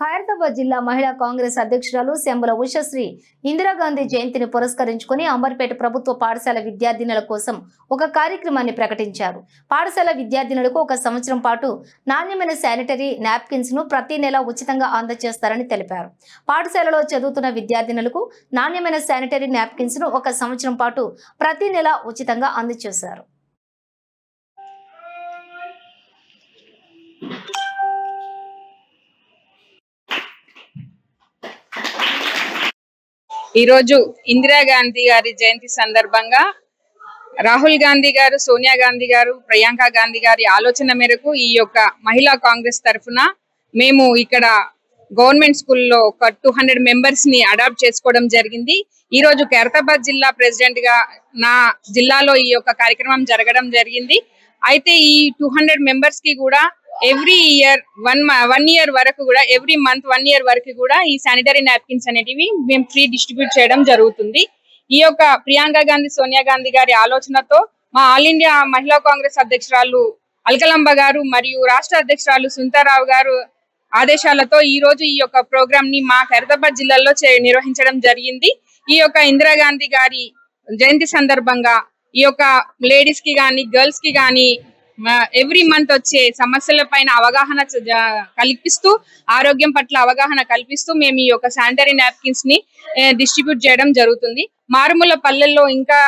ఖైరతాబాద్ జిల్లా మహిళా కాంగ్రెస్ అధ్యక్షురాలు శంబుల ఉషశ్రీ ఇందిరాగాంధీ జయంతిని పురస్కరించుకుని అంబర్పేట ప్రభుత్వ పాఠశాల విద్యార్థినుల కోసం ఒక కార్యక్రమాన్ని ప్రకటించారు. పాఠశాల విద్యార్థినులకు ఒక సంవత్సరం పాటు నాణ్యమైన శానిటరీ నాప్కిన్స్ను ప్రతి నెల ఉచితంగా అందజేస్తారని తెలిపారు. పాఠశాలలో చదువుతున్న విద్యార్థినులకు నాణ్యమైన శానిటరీ నాప్కిన్స్ను ఒక సంవత్సరం పాటు ప్రతి నెల ఉచితంగా అందజేశారు. ఈరోజు ఇందిరాగాంధీ గారి జయంతి సందర్భంగా రాహుల్ గాంధీ గారు సోనియా గాంధీ గారు ప్రియాంక గాంధీ గారి ఆలోచన మేరకు ఈ యొక్క మహిళా కాంగ్రెస్ తరఫున మేము ఇక్కడ గవర్నమెంట్ స్కూల్లో ఒక టూ హండ్రెడ్ మెంబర్స్ని అడాప్ట్ చేసుకోవడం జరిగింది. ఈ రోజు ఖైరతాబాద్ జిల్లా ప్రెసిడెంట్గా నా జిల్లాలో ఈ యొక్క కార్యక్రమం జరగడం జరిగింది. అయితే ఈ టూ హండ్రెడ్ మెంబర్స్కి కూడా every year one one year వరకు కూడా ఎవ్రీ మంత్ వన్ ఇయర్ వరకు కూడా ఈ శానిటరీ నాప్కిన్స్ అనేటివి మేము ఫ్రీ డిస్ట్రిబ్యూట్ చేయడం జరుగుతుంది. ఈ యొక్క ప్రియాంక గాంధీ సోనియా గాంధీ గారి ఆలోచనతో మా ఆల్ ఇండియా మహిళా కాంగ్రెస్ అధ్యక్షురాలు అల్కలంబ గారు మరియు రాష్ట్ర అధ్యక్షురాలు సుంతారావు గారు ఆదేశాలతో ఈ రోజు ఈ యొక్క ప్రోగ్రామ్ని మా ఖైరతాబాద్ జిల్లాలో చే- నిర్వహించడం జరిగింది. ఈ యొక్క ఇందిరాగాంధీ గారి జయంతి సందర్భంగా ఈ యొక్క లేడీస్కి గాని గర్ల్స్కి గాని ఎవ్రీ మంత్ వచ్చే సమస్యల పైన అవగాహన కల్పిస్తూ ఆరోగ్యం పట్ల అవగాహన కల్పిస్తూ మేము ఈ యొక్క శానిటరీ నాప్కిన్స్ని డిస్ట్రిబ్యూట్ చేయడం జరుగుతుంది. మారుమూల పల్లెల్లో ఇంకా